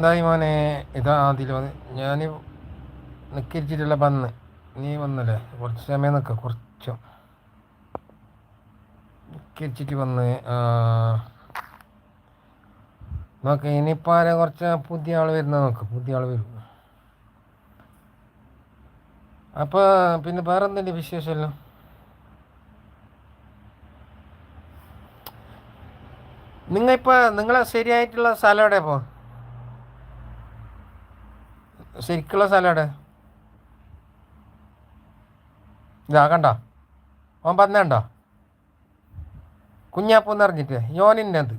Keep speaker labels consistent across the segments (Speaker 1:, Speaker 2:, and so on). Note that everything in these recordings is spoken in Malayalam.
Speaker 1: എന്തായി മോനെ ഇതാ അതിൽ വന്ന് ഞാൻ നിൽക്കിരിച്ചിട്ടില്ല വന്ന് നീ വന്നല്ലേ? കുറച്ച് സമയം നിൽക്ക കുറച്ചും. നിൽക്കിരിച്ചിട്ട് വന്ന് നോക്ക് ഇനിയിപ്പോൾ ആരെ കുറച്ച് പുതിയ ആൾ വരുന്ന നോക്ക് പുതിയ ആൾ വരും. അപ്പോൾ പിന്നെ വേറെ എന്തിന്റെ വിശേഷമല്ലോ നിങ്ങളിപ്പോൾ നിങ്ങളെ ശരിയായിട്ടുള്ള സ്ഥലം എവിടെ ഇപ്പോൾ ശരിക്കുള്ള സ്ഥലം എവിടെ? ഇതാ കണ്ട? ഓൻ പറഞ്ഞണ്ട കുഞ്ഞാപ്പൂന്ന് അറിഞ്ഞിട്ട് യോനിന്റെ അത്.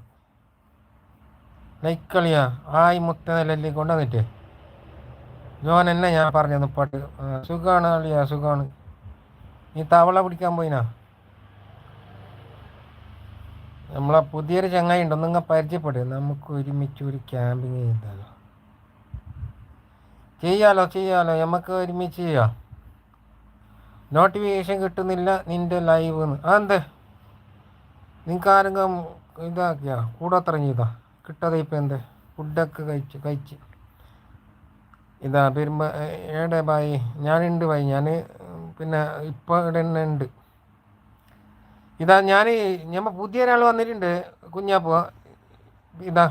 Speaker 1: ലൈക്കളിയാ ആയി മുത്ത നിലയിൽ കൊണ്ടുവന്നിട്ട് യോൻ എന്നെ ഞാൻ പറഞ്ഞു പാട്ട്. സുഖമാണ് അളിയാ സുഖമാണ് നീ തവള പിടിക്കാൻ പോയിനാ? നമ്മളെ പുതിയൊരു ചങ്ങായി ഉണ്ടോ. നിങ്ങൾ പരിചയപ്പെടുക നമുക്ക് ഒരുമിച്ച് ഒരു ക്യാമ്പിങ് ചെയ്താലോ. ചെയ്യാലോ ചെയ്യാലോ. നമുക്ക് ഒരുമിച്ച് ചെയ്യാം. നോട്ടിഫിക്കേഷൻ കിട്ടുന്നില്ല നിന്റെ ലൈവ് അതെന്ത്? നിങ്ങൾക്ക് ആരെങ്കിലും ഇതാക്കിയാ? കൂടെ ചെയ്താ? കിട്ടാതെ ഇപ്പം എന്ത്? ഫുഡൊക്കെ കഴിച്ച് കഴിച്ച്. ഇതാ പെരുമ്പ ഏടെ ബായി ഞാനുണ്ട് ബായി ഞാൻ പിന്നെ ഇപ്പോൾ ഇവിടെ തന്നെ ഉണ്ട്. ഇതാ ഞാൻ ഞമ്മ പുതിയ ഒരാൾ വന്നിട്ടുണ്ട്. കുഞ്ഞാപ്പോ ഇതാ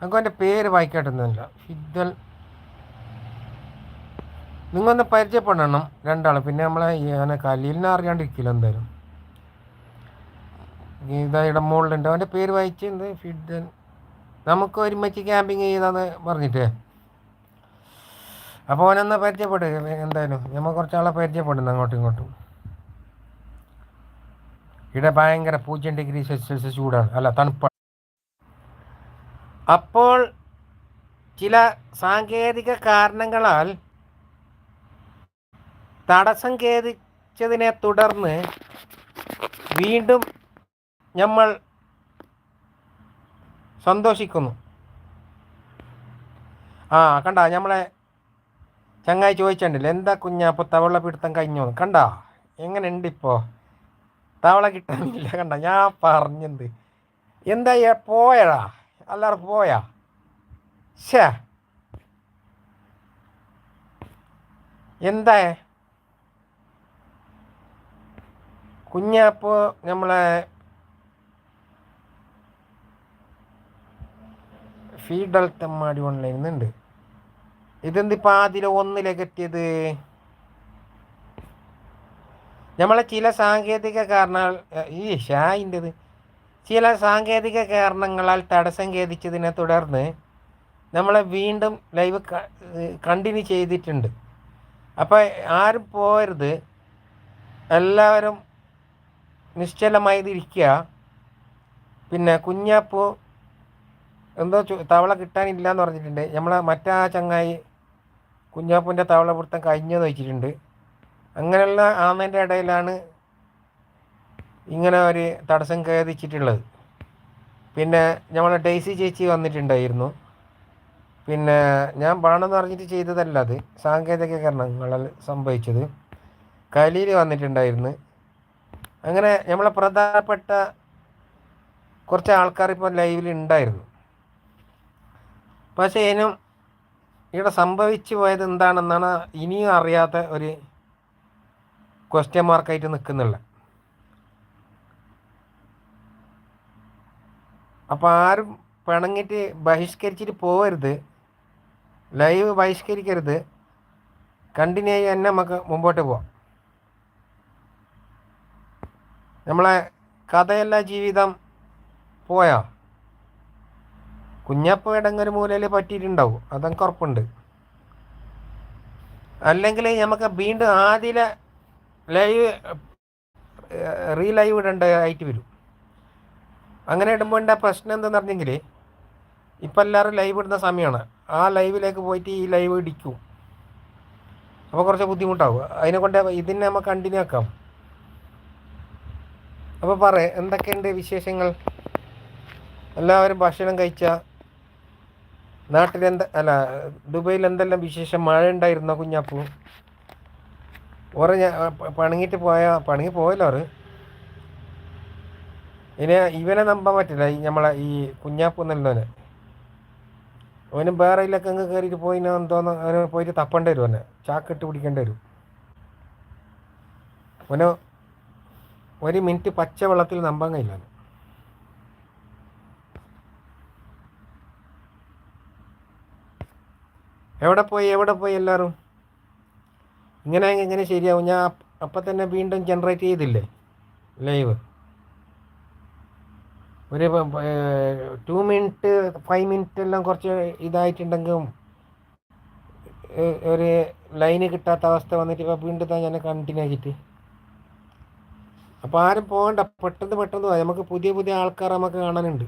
Speaker 1: നമുക്ക് എന്റെ പേര് വായിക്കാട്ടുന്നില്ല ഫിദ്ദൽ നിങ്ങൊന്ന് പരിചയപ്പെടണം രണ്ടാളും. പിന്നെ നമ്മളെ അങ്ങനെ കലീലിനെ അറിയാണ്ടിരിക്കില്ല എന്തായാലും. ഗീതയുടെ മോളിലുണ്ട്. അവന്റെ പേര് വായിച്ചത് ഫിഡൻ നമുക്ക് ഒരുമിച്ച് ക്യാമ്പിങ് ചെയ്താന്ന് പറഞ്ഞിട്ടേ. അപ്പോൾ അവനൊന്ന് പരിചയപ്പെടുക എന്തായാലും നമ്മൾ കുറച്ചാളെ പരിചയപ്പെടുന്നു അങ്ങോട്ടും ഇങ്ങോട്ടും. ഇവിടെ ഭയങ്കര പൂജ്യം ഡിഗ്രി സെൽഷ്യസ് ചൂടാണ്. അല്ല തണുപ്പാണ്. അപ്പോൾ ചില സാങ്കേതിക കാരണങ്ങളാൽ തടസ്സം ഖേദിച്ചതിനെ തുടർന്ന് വീണ്ടും നമ്മൾ സന്തോഷിക്കുന്നു. ആ കണ്ട നമ്മളെ ചങ്ങായി ചോദിച്ചിട്ടുണ്ടല്ലോ എന്താ കുഞ്ഞാപ്പോൾ തവള പിടുത്തം കഴിഞ്ഞോ? കണ്ട എങ്ങനെയുണ്ട് ഇപ്പോ? ഇപ്പോൾ തവള കിട്ടാനില്ല കണ്ട ഞാൻ പറഞ്ഞത് എന്താ പോയടാ? അല്ലാതെ പോയാ? ഷേ എന്താ? കുഞ്ഞാപ്പോ നമ്മളെ ഫീഡൽ തെമ്മാടി ഓൺലൈൻ ഉണ്ട് ഇതെന്തിപ്പോൾ ആദ്യം ഒന്നിലേക്ക് എത്തിയത് നമ്മളെ ചില സാങ്കേതിക കാരണങ്ങൾ ഈ ഷായിന്റെത്. ചില സാങ്കേതിക കാരണങ്ങളാൽ തടസ്സം ഖേദിച്ചതിനെ തുടർന്ന് നമ്മളെ വീണ്ടും ലൈവ് കണ്ടിന്യൂ ചെയ്തിട്ടുണ്ട്. അപ്പോൾ ആരും പോരുത് എല്ലാവരും നിശ്ചലമായിരിക്കുക പിന്നെ കുഞ്ഞാപ്പൂ എന്തോ തവള കിട്ടാനില്ല എന്ന് പറഞ്ഞിട്ടുണ്ട്. നമ്മളെ മറ്റാ ചങ്ങായി കുഞ്ഞാപ്പൂന്റെ തവള പിടുത്തം കഴിഞ്ഞെന്ന് വെച്ചിട്ടുണ്ട്. അങ്ങനെയുള്ള ആന്നതിന്റെ ഇടയിലാണ് ഇങ്ങനെ ഒരു തടസ്സം കേതിച്ചിട്ടുള്ളത് പിന്നെ നമ്മളെ ഡെയ്സി ചേച്ചി വന്നിട്ടുണ്ടായിരുന്നു. പിന്നെ ഞാൻ പണമെന്ന് പറഞ്ഞിട്ട് ചെയ്തതല്ല അത്. സാങ്കേതിക കാരണങ്ങളാൽ സംഭവിച്ചത്. കലിയിൽ വന്നിട്ടുണ്ടായിരുന്നു. അങ്ങനെ നമ്മളെ പ്രധാനപ്പെട്ട കുറച്ച് ആൾക്കാർ ഇപ്പോൾ ലൈവിൽ ഉണ്ടായിരുന്നു പക്ഷേ ഇനും ഇവിടെ സംഭവിച്ചു പോയത് എന്താണെന്നാണ് ഇനിയും അറിയാത്ത ഒരു ക്വസ്റ്റ്യൻ മാർക്കായിട്ട് നിൽക്കുന്നില്ല അപ്പോൾ ആരും പിണങ്ങിയിട്ട് ബഹിഷ്കരിച്ചിട്ട് പോകരുത് ലൈവ് ബഹിഷ്കരിക്കരുത്. കണ്ടിന്യൂ ചെയ്യാൻ നമുക്ക് മുമ്പോട്ട് പോവാം. നമ്മളെ കഥയല്ല ജീവിതം പോയാ. കുഞ്ഞപ്പ ഇടങ്ങൊരു മൂലയിൽ പറ്റിയിട്ടുണ്ടാവും. അതും ഉറപ്പുണ്ട്. അല്ലെങ്കിൽ നമുക്ക് വീണ്ടും ആദ്യ ലൈവ് റീ ലൈവ് ഇടേണ്ട ആയിട്ട് വരും. അങ്ങനെ ഇടുമ്പോൾ എന്റെ പ്രശ്നം എന്താണെന്ന് പറഞ്ഞെങ്കിൽ ഇപ്പം എല്ലാവരും ലൈവ് ഇടുന്ന സമയമാണ്. ആ ലൈവിലേക്ക് പോയിട്ട് ഈ ലൈവ് ഇടിക്കും. അപ്പോൾ കുറച്ച് ബുദ്ധിമുട്ടാവും. അതിനെ കൊണ്ട് ഇതിനെ നമുക്ക് കണ്ടിന്യൂ ആക്കാം. അപ്പോൾ പറ എന്തൊക്കെയുണ്ട് വിശേഷങ്ങൾ? എല്ലാവരും ഭക്ഷണം കഴിച്ച നാട്ടിലെന്ത അല്ല ദുബൈയിൽ എന്തെല്ലാം വിശേഷം? മഴ ഉണ്ടായിരുന്നോ കുഞ്ഞാപ്പൂ? ഓറെ ഞാൻ പണങ്ങിയിട്ട് പോയ പണങ്ങി പോയല്ലോ അവർ ഇനി ഇവനെ നമ്പാൻ പറ്റില്ല ഈ നമ്മളെ ഈ കുഞ്ഞാപ്പൂ എന്നുള്ളവനെ അവന് വേറെ ഇതിലൊക്കെ അങ്ങ് കയറിയിട്ട് പോയി എന്തോന്ന് അവന് പോയിട്ട് തപ്പേണ്ടി വരും അവനെ ചാക്കിട്ട് പിടിക്കേണ്ടി വരും. അവന് ഒരു മിനിറ്റ് പച്ച വെള്ളത്തിൽ നമ്പാൻ കഴിയില്ല എവിടെ പോയി എവിടെ പോയി എല്ലാവരും? ഇങ്ങനെ എങ്ങനെ ശരിയാവും. ഞാൻ അപ്പം തന്നെ വീണ്ടും ജനറേറ്റ് ചെയ്തില്ലേ? ലൈവ് ഒരു ടു മിനിറ്റ് ഫൈവ് മിനിറ്റ് എല്ലാം കുറച്ച് ഇതായിട്ടുണ്ടെങ്കിലും ഒരു ലൈന് കിട്ടാത്ത അവസ്ഥ വന്നിട്ട് ഇപ്പോൾ വീണ്ടും ഞാൻ കണ്ടിന്യൂ ആക്കിയിട്ട്. അപ്പോൾ ആരും പോകണ്ട പെട്ടെന്ന് പെട്ടെന്ന് നമുക്ക് പുതിയ പുതിയ ആൾക്കാർ നമുക്ക് കാണാനുണ്ട്.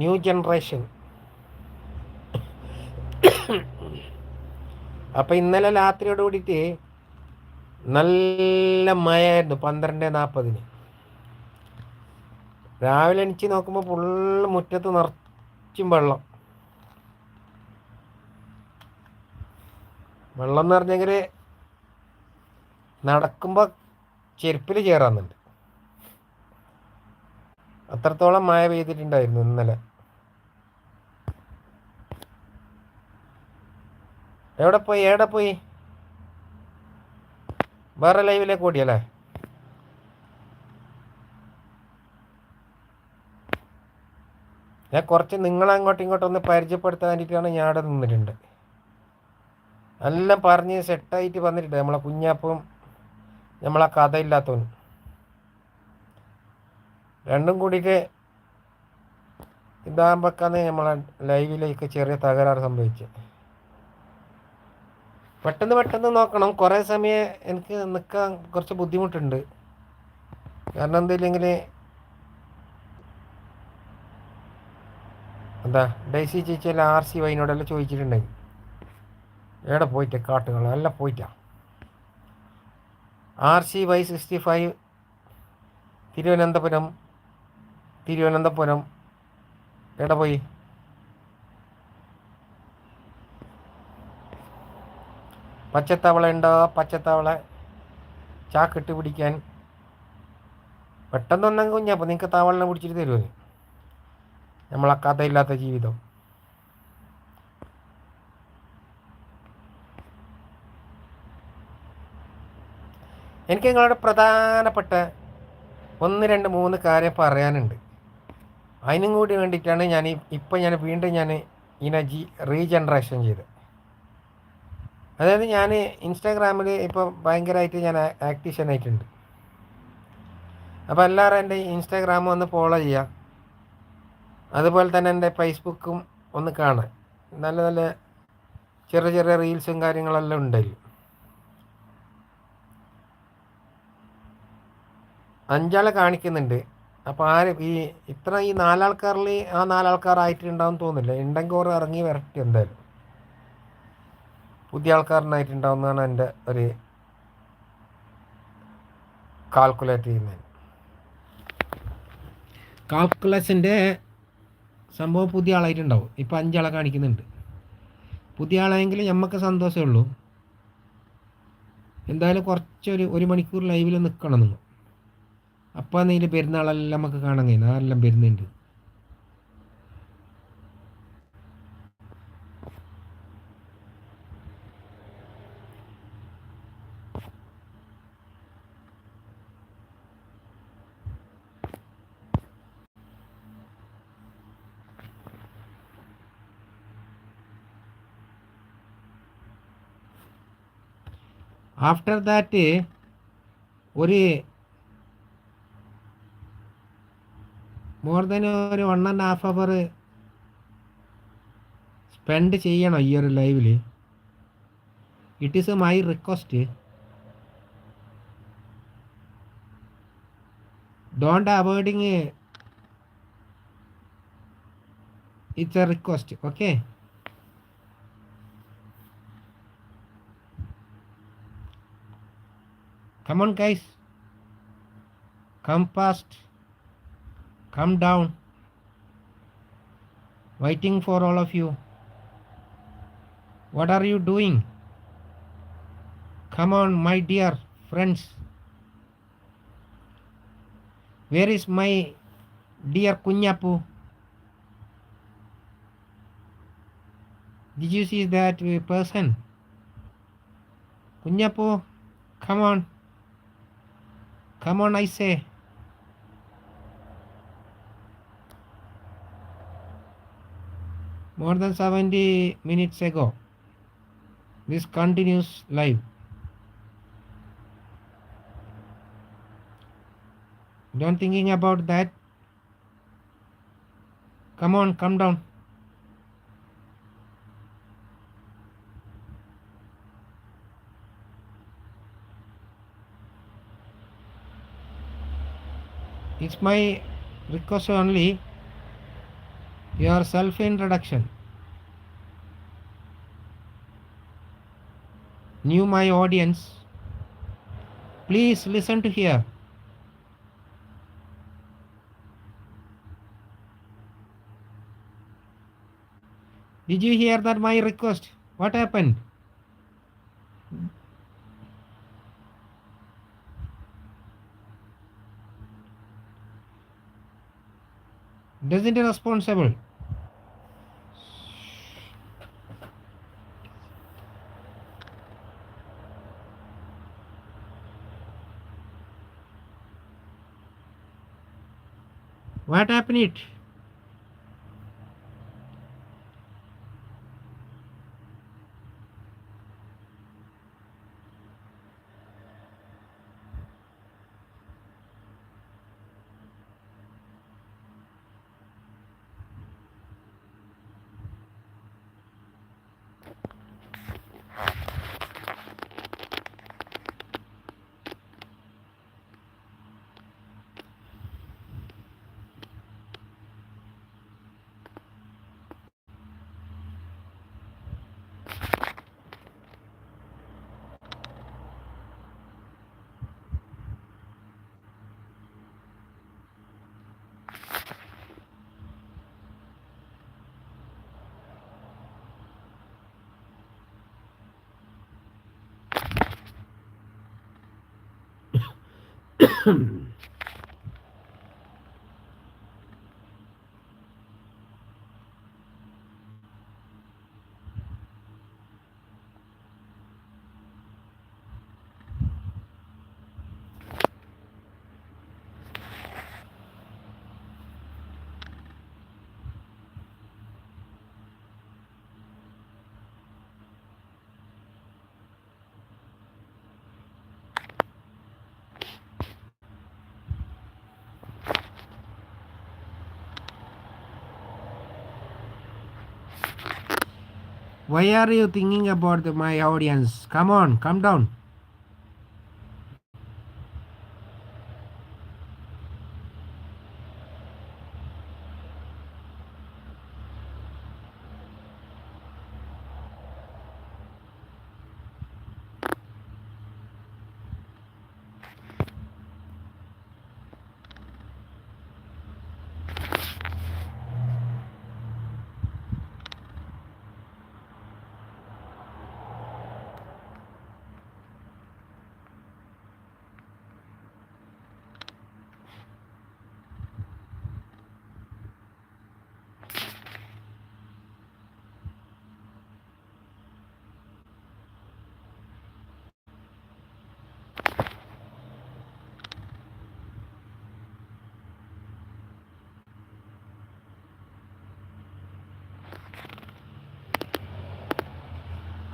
Speaker 1: ന്യൂ ജനറേഷൻ അപ്പോൾ ഇന്നലെ രാത്രിയോട് കൂടിയിട്ട് നല്ല മഴയായിരുന്നു പന്ത്രണ്ട് നാൽപ്പതിന് രാവിലെ എണിച്ച് നോക്കുമ്പോൾ ഫുള്ള് മുറ്റത്ത് നിറച്ചും വെള്ളം. വെള്ളം എന്ന് പറഞ്ഞെങ്കിൽ നടക്കുമ്പോൾ ചെരുപ്പിൽ ചേറാന്നുണ്ട് അത്രത്തോളം മഴ പെയ്തിട്ടുണ്ടായിരുന്നു ഇന്നലെ. എവിടെ പോയി? എവിടെ പോയി? വേറെ ലൈവിലേക്ക് ഓടിയല്ലേ ഞാൻ കുറച്ച് നിങ്ങളെ അങ്ങോട്ടും ഇങ്ങോട്ടും ഒന്ന് പരിചയപ്പെടുത്താൻ വേണ്ടിയിട്ടാണ് ഞാൻ അവിടെ നിന്നിട്ടുണ്ട്. എല്ലാം പറഞ്ഞ് സെറ്റായിട്ട് വന്നിട്ടുണ്ട്. നമ്മളെ കുഞ്ഞാപ്പും നമ്മളെ കഥയില്ലാത്തവൻ. രണ്ടും കൂടിയിട്ട് ഇതാകുമ്പോഴേക്കാണ് നമ്മളെ ലൈവിലേക്ക് ചെറിയ തകരാറ് സംഭവിച്ചത് പെട്ടെന്ന് പെട്ടെന്ന് നോക്കണം. കുറേ സമയം എനിക്ക് നിൽക്കാൻ കുറച്ച് ബുദ്ധിമുട്ടുണ്ട്. കാരണം എന്തില്ലെങ്കിൽ എന്താ ഡേസി ചേച്ചിയല്ല ആർ സി വൈനോടെല്ലാം ചോദിച്ചിട്ടുണ്ടെങ്കിൽ. എവിടെ പോയിട്ട് കാട്ടുകൾ എല്ലാം പോയിട്ടാ. R C Y sixty five Thiruvananthapuram Thiruvananthapuram. എവിടെ പോയി? പച്ചത്തവള ഉണ്ടോ പച്ചത്തവള ചാക്കിട്ട് പിടിക്കാൻ. പെട്ടെന്നൊന്നും കുഞ്ഞപ്പോൾ നിങ്ങൾക്ക് തവളിനെ പിടിച്ചിട്ട് തരുമോ നമ്മളെ കഥയില്ലാത്ത ജീവിതം. എനിക്ക് നിങ്ങളുടെ പ്രധാനപ്പെട്ട ഒന്ന് രണ്ട് മൂന്ന് കാര്യം പറയാനുണ്ട്. അതിനും കൂടി വേണ്ടിയിട്ടാണ് ഞാൻ ഇപ്പം ഞാൻ വീണ്ടും ഞാൻ ഇതിനെ ജി റീജനറേഷൻ ചെയ്തത്. അതായത് ഞാൻ ഇൻസ്റ്റാഗ്രാമിൽ ഇപ്പോൾ ഭയങ്കരമായിട്ട് ഞാൻ ആക്ടീഷൻ ആയിട്ടുണ്ട്. അപ്പോൾ എല്ലാവരും എന്റെ ഇൻസ്റ്റാഗ്രാം ഒന്ന് ഫോളോ ചെയ്യുക. അതുപോലെ തന്നെ എന്റെ ഫേസ്ബുക്കും ഒന്ന് കാണാൻ നല്ല നല്ല ചെറിയ ചെറിയ റീൽസും കാര്യങ്ങളെല്ലാം ഉണ്ടല്ലോ അഞ്ചാളെ കാണിക്കുന്നുണ്ട്. അപ്പോൾ ആര് ഈ ഇത്ര ഈ നാലാൾക്കാരിൽ ആ നാലാൾക്കാരായിട്ടുണ്ടാവും തോന്നില്ല ഉണ്ടെങ്കിൽ ഓർ ഇറങ്ങി വരട്ടെ എന്തായാലും. പുതിയ ആൾക്കാരനായിട്ടുണ്ടാവുന്നതാണ് എന്റെ ഒരു കാൽക്കുലേറ്റ് ചെയ്യുന്നത് കാൽക്കുലേഷന്റെ സംഭവം പുതിയ ആളായിട്ടുണ്ടാവും. ഇപ്പോൾ അഞ്ചാളെ കാണിക്കുന്നുണ്ട്. പുതിയ ആളായെങ്കിൽ നമുക്ക് സന്തോഷമേ ഉള്ളൂ. എന്തായാലും കുറച്ചൊരു ഒരു മണിക്കൂർ ലൈവിൽ നിൽക്കണം നിങ്ങൾ അപ്പോൾ നീൽ പെരുന്നാളെല്ലാം നമുക്ക് കാണാൻ കഴിയുന്നു ആരെല്ലാം വരുന്നുണ്ട്. ആഫ്റ്റർ ദാറ്റ് ഒരു മോർ ദൻ ഒരു one and half hour spend ചെയ്യണം ഈ ഒരു ലൈവിൽ it is my request don't avoiding it's a request okay on, guys. Come past. Come down. Waiting for all of you. What are you doing? Come on, my dear friends. Where is my dear Kunyapu? Did you see that person? Kunyapo, come on. Come on, I say. More than 70 minutes ago. This continues live. Don't thinking about that. Come on, come down. It's my request only your self introduction. New my audience. Please listen to here. Did you hear that my request? What happened? Doesn't it responsible? What happened it? Hmm. Why are you thinking about my audience? Come on, come down.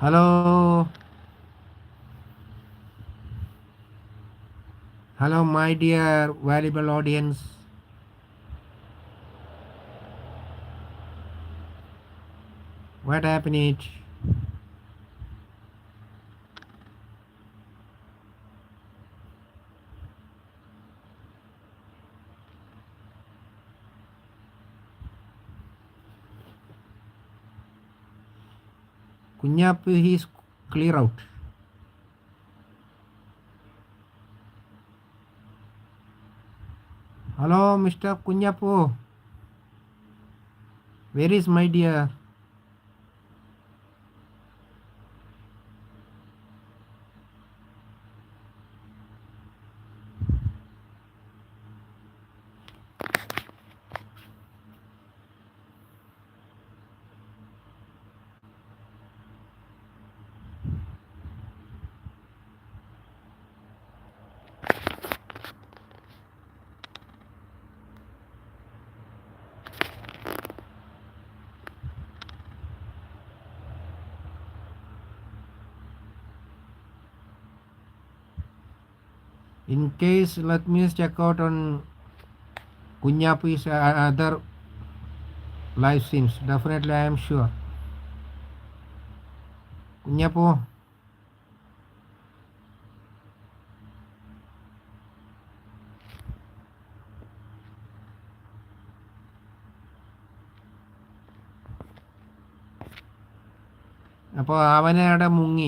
Speaker 1: Hello. Hello, my dear valuable audience. What happened? kunya pihis clear out. Hello mr kunyapu where is my dear? In case, let me check out on Kunyapu's uh, other live streams. Definitely, I am sure. Kunyapu അപ്പോൾ അവനെ അവിടെ മുങ്ങി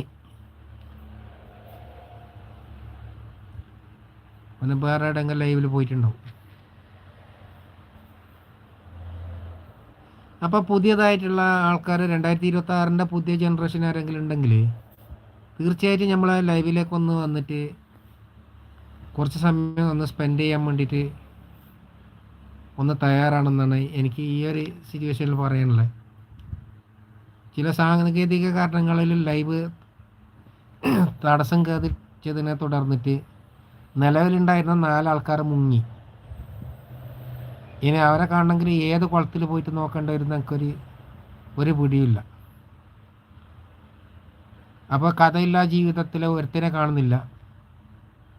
Speaker 1: അവന് വേറെ എവിടെയെങ്കിലും ലൈവിൽ പോയിട്ടുണ്ടാവും. അപ്പോൾ പുതിയതായിട്ടുള്ള ആൾക്കാർ രണ്ടായിരത്തി ഇരുപത്തി ആറിന്റെ പുതിയ ജനറേഷൻ ആരെങ്കിലും ഉണ്ടെങ്കിൽ തീർച്ചയായിട്ടും നമ്മളെ ലൈവിലേക്ക് ഒന്ന് വന്നിട്ട് കുറച്ച് സമയം ഒന്ന് സ്പെൻഡ് ചെയ്യാൻ വേണ്ടിയിട്ട് ഒന്ന് തയ്യാറാണെന്നാണ് എനിക്ക് ഈ ഒരു സിറ്റുവേഷനിൽ പറയാനുള്ളത്. ചില സാങ്കേതിക കാരണങ്ങളിൽ ലൈവ് തടസ്സം കയറിച്ചതിനെ തുടർന്നിട്ട് നിലവിലുണ്ടായിരുന്ന നാലാൾക്കാർ മുങ്ങി. ഇനി അവരെ കാണണമെങ്കിൽ ഏത് കുളത്തിൽ പോയിട്ട് നോക്കേണ്ട വരും നമുക്കൊരു ഒരു പിടിയില്ല അപ്പോൾ കഥയില്ലാ ജീവിതത്തിൽ ഒരുത്തിനെ കാണുന്നില്ല.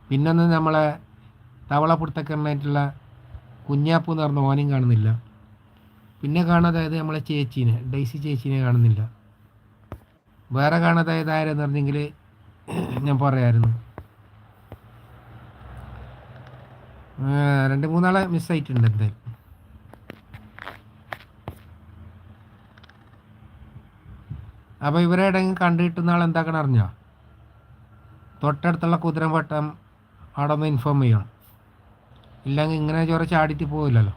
Speaker 1: പിന്നൊന്ന് നമ്മളെ തവള പിടുത്തക്കാരനായിട്ടുള്ള കുഞ്ഞാപ്പു എന്ന് പറഞ്ഞ ഓനും കാണുന്നില്ല. പിന്നെ കാണാതായത് നമ്മളെ ചേച്ചീനെ ഡൈസി ചേച്ചീനെ കാണുന്നില്ല. വേറെ കാണാതായത് ആരെന്ന് പറഞ്ഞെങ്കിൽ ഞാൻ പറയായിരുന്നു. രണ്ട് മൂന്നാളെ മിസ്സായിട്ടുണ്ട് എന്തായാലും. അപ്പോൾ ഇവരെ എവിടെയെങ്കിലും കണ്ടു കിട്ടുന്ന ആൾ എന്താക്കണം അറിഞ്ഞോ? തൊട്ടടുത്തുള്ള കുതിരവട്ടം അവിടെ ഒന്ന് ഇൻഫോം ചെയ്യണം. ഇല്ലെങ്കിൽ ഇങ്ങനെ ചോറ ചാടിയിട്ട് പോവില്ലല്ലോ.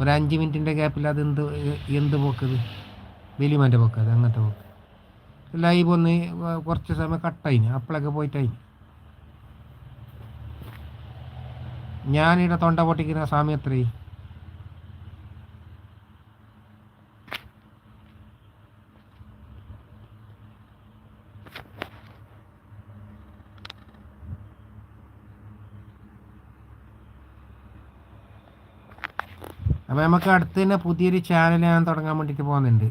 Speaker 1: ഒരു അഞ്ച് മിനിറ്റിന്റെ ഗ്യാപ്പിൽ അത് എന്ത് എന്ത് പോക്കത്? വലിയമാന്റെ പോക്കത് അങ്ങനത്തെ പോക്ക്. ലൈവ് ഒന്ന് കുറച്ച് സമയം കട്ടായിന് അപ്പോഴൊക്കെ പോയിട്ടായിന്. ഞാനിവിടെ തൊണ്ട പൊട്ടിക്കുന്ന സമയം എത്രയും അപ്പോൾ നമുക്ക് അടുത്ത് തന്നെ പുതിയൊരു ചാനൽ ഞാൻ തുടങ്ങാൻ വേണ്ടിയിട്ട് പോകുന്നുണ്ട്.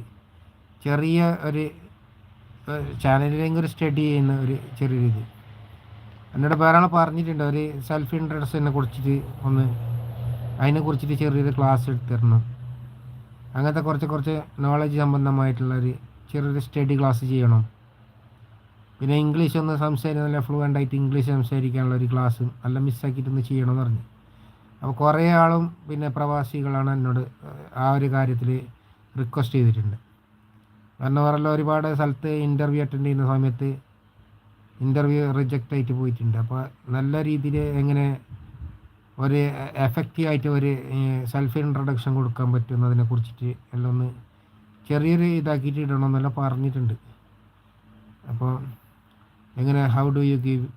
Speaker 1: ചെറിയ ഒരു ചാനലിലെങ്കിൽ ഒരു സ്റ്റഡി ചെയ്യുന്ന ഒരു ചെറിയൊരു ഇത് എന്നോട് വേറെ പറഞ്ഞിട്ടുണ്ട്. അവർ സെൽഫ് ഇൻട്രഡക്ഷനെ കുറിച്ചിട്ട് ഒന്ന് അതിനെ കുറിച്ചിട്ട് ചെറിയൊരു ക്ലാസ് എടുത്ത് തരണം അങ്ങനത്തെ കുറച്ച് കുറച്ച് നോളജ് സംബന്ധമായിട്ടുള്ള ഒരു ചെറിയൊരു സ്റ്റഡി ക്ലാസ് ചെയ്യണം. പിന്നെ ഇംഗ്ലീഷ് ഒന്ന് സംസാരിക്കാൻ നല്ല ഫ്ലുവന്റ് ആയിട്ട് ഇംഗ്ലീഷ് സംസാരിക്കാനുള്ള ഒരു ക്ലാസ് നല്ല മിസ്സാക്കിയിട്ടൊന്ന് ചെയ്യണമെന്ന് പറഞ്ഞു. അപ്പോൾ കുറേ ആളും പിന്നെ പ്രവാസികളാണ് എന്നോട് ആ ഒരു കാര്യത്തിൽ റിക്വസ്റ്റ് ചെയ്തിട്ടുണ്ട്. കാരണം പറഞ്ഞാൽ ഒരുപാട് സ്ഥലത്ത് ഇന്റർവ്യൂ അറ്റൻഡ് ചെയ്യുന്ന സമയത്ത് ഇന്റർവ്യൂ റിജക്റ്റ് ആയിട്ട് പോയിട്ടുണ്ട്. അപ്പോൾ നല്ല രീതിയിൽ എങ്ങനെ ഒരു എഫക്റ്റീവ് ആയിട്ട് ഒരു സെൽഫ് ഇൻട്രൊഡക്ഷൻ കൊടുക്കാൻ പറ്റുന്നതിനെ കുറിച്ചിട്ട് എല്ലാം ഒന്ന് ചെറിയൊരു ഇതാക്കിയിട്ട് ഇടണമെന്നെല്ലാം പറഞ്ഞിട്ടുണ്ട്. അപ്പോൾ എങ്ങനെ how do you give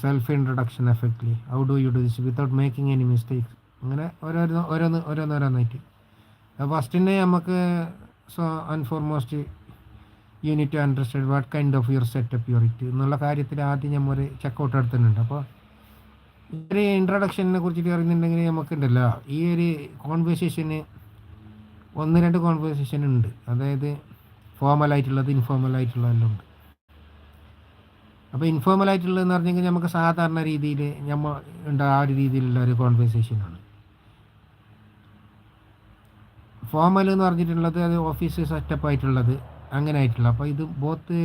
Speaker 1: self introduction effectively how do you do this without making any mistakes അങ്ങനെ ഓരോന്ന് ഓരോന്ന് ഓരോന്നോരോന്നായിട്ട് ഫസ്റ്റിനെ നമുക്ക് so and foremost you need to understand what kind of your setup your it എന്നുള്ള കാര്യത്തിൽ ആദ്യം നമ്മൾ ഒരു ചെക്കൗട്ട് എടുത്തിട്ടുണ്ട്. അപ്പോൾ ഒരു ഇൻട്രൊഡക്ഷനെ കുറിച്ചിട്ട് അറിയുന്നുണ്ടെങ്കിൽ നമുക്കുണ്ടല്ലോ ഈ ഒരു കോൺവെർസേഷന് ഒന്ന് രണ്ട് കോൺവെർസേഷൻ ഉണ്ട്. അതായത് ഇൻഫോർമൽ ആയിട്ടുള്ളതെല്ലാം ഉണ്ട്. അപ്പോൾ ഇൻഫോർമൽ ആയിട്ടുള്ളതെന്ന് പറഞ്ഞെങ്കിൽ നമുക്ക് സാധാരണ രീതിയിൽ നമ്മൾ ഉണ്ട് ആ ഒരു രീതിയിലുള്ള ഒരു കോൺവെർസേഷനാണ് ഫോമൽ എന്ന് പറഞ്ഞിട്ടുള്ളത് അത് ഓഫീസ് സെറ്റപ്പ് ആയിട്ടുള്ളത് അങ്ങനെ ആയിട്ടുള്ള അപ്പോൾ ഇത് both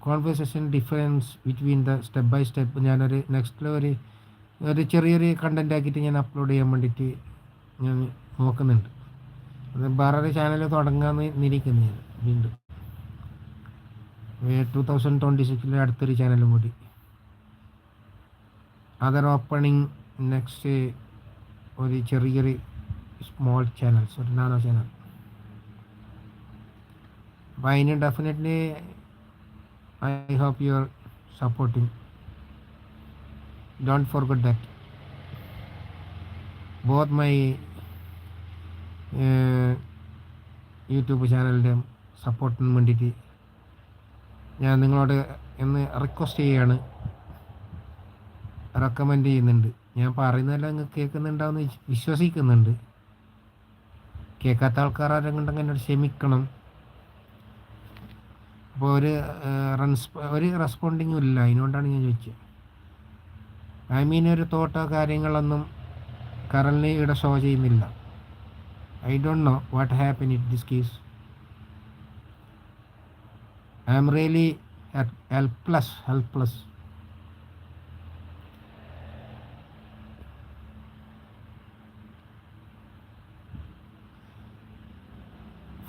Speaker 1: conversation difference between the step by step ഞാനൊരു നെക്സ്റ്റിൽ ഒരു ഒരു ചെറിയൊരു കണ്ടന്റ് ആക്കിയിട്ട് ഞാൻ അപ്ലോഡ് ചെയ്യാൻ വേണ്ടിയിട്ട് ഞാൻ നോക്കുന്നുണ്ട്. അത് വേറൊരു ചാനൽ തുടങ്ങാമെന്ന് നിരീക്കുന്നു ഞാൻ വീണ്ടും. ടു തൗസൻഡ് ട്വന്റി സിക്സിലെ അടുത്തൊരു ചാനലും കൂടി. അതർ ഓപ്പണിങ് നെക്സ്റ്റ് ഒരു ചെറിയൊരു സ്മോൾ ചാനൽസ് ഒരു നാനോ ചാനൽ അപ്പോൾ അതിന് definitely I hope you are supporting don't forget that both my YouTube ചാനലിന്റെ സപ്പോർട്ടിന് വേണ്ടിയിട്ട് ഞാൻ നിങ്ങളോട് എന്ന് റിക്വസ്റ്റ് ചെയ്യുകയാണ് റെക്കമെൻഡ് ചെയ്യുന്നുണ്ട്. ഞാൻ പറയുന്നതെല്ലാം നിങ്ങൾ കേൾക്കുന്നുണ്ടാവുമെന്ന് വിശ്വസിക്കുന്നുണ്ട്. കേൾക്കാത്ത ആൾക്കാർ ആരെങ്കിലും ഉണ്ടെങ്കിൽ എന്നോട് ക്ഷമിക്കണം. അപ്പോൾ ഒരു റൺസ് ഒരു റെസ്പോണ്ടിങ്ങും ഇല്ല. അതിനുകൊണ്ടാണ് ഞാൻ ചോദിച്ചത് ഐ മീൻ ഒരു തോട്ടോ കാര്യങ്ങളൊന്നും കറൻലി ഇവിടെ ഷോ ചെയ്യുന്നില്ല. I don't know what happen it this case I am really helpless helpless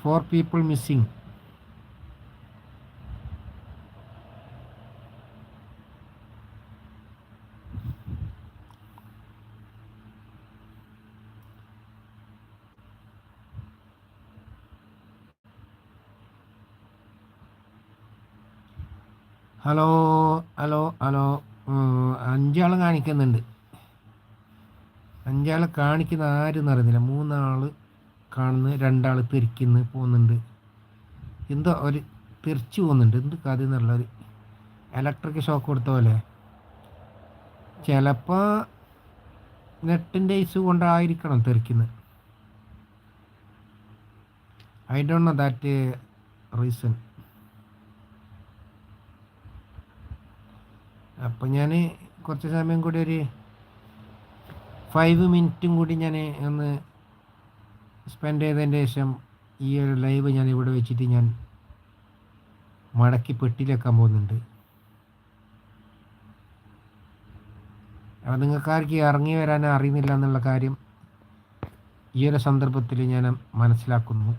Speaker 1: for people missing. Hello hello hello. അഞ്ചാൾ കാണിക്കുന്നുണ്ട്. അഞ്ചാൾ കാണിക്കുന്ന ആരും അറിയുന്നില്ല. മൂന്നാൾ കാണുന്നു രണ്ടാൾ തിരിക്കുന്നു പോകുന്നുണ്ട്. എന്തോ ഒരു തിരിച്ചു പോകുന്നുണ്ട്. എന്ത് കഥ എന്നുള്ള ഒരു ഇലക്ട്രിക് ഷോക്ക് കൊടുത്ത പോലെ. ചിലപ്പോൾ നെട്ടിന്റെ ഐസ് കൊണ്ടായിരിക്കണം തിരിക്കുന്നത് I don't know that reason അപ്പം ഞാൻ കുറച്ച് സമയം കൂടി ഒരു ഫൈവ് മിനിറ്റും കൂടി ഞാൻ ഒന്ന് സ്പെൻഡ് ചെയ്തതിന്റെ ശേഷം ഈ ഒരു ലൈവ് ഞാൻ ഇവിടെ വെച്ചിട്ട് ഞാൻ മടക്കി പെട്ടിയിലെക്കാൻ പോകുന്നുണ്ട്. അപ്പോൾ നിങ്ങൾക്കാർക്ക് ഇറങ്ങി വരാൻ അറിയുന്നില്ല എന്നുള്ള കാര്യം ഈ ഒരു സന്ദർഭത്തിൽ ഞാൻ മനസ്സിലാക്കുന്നു.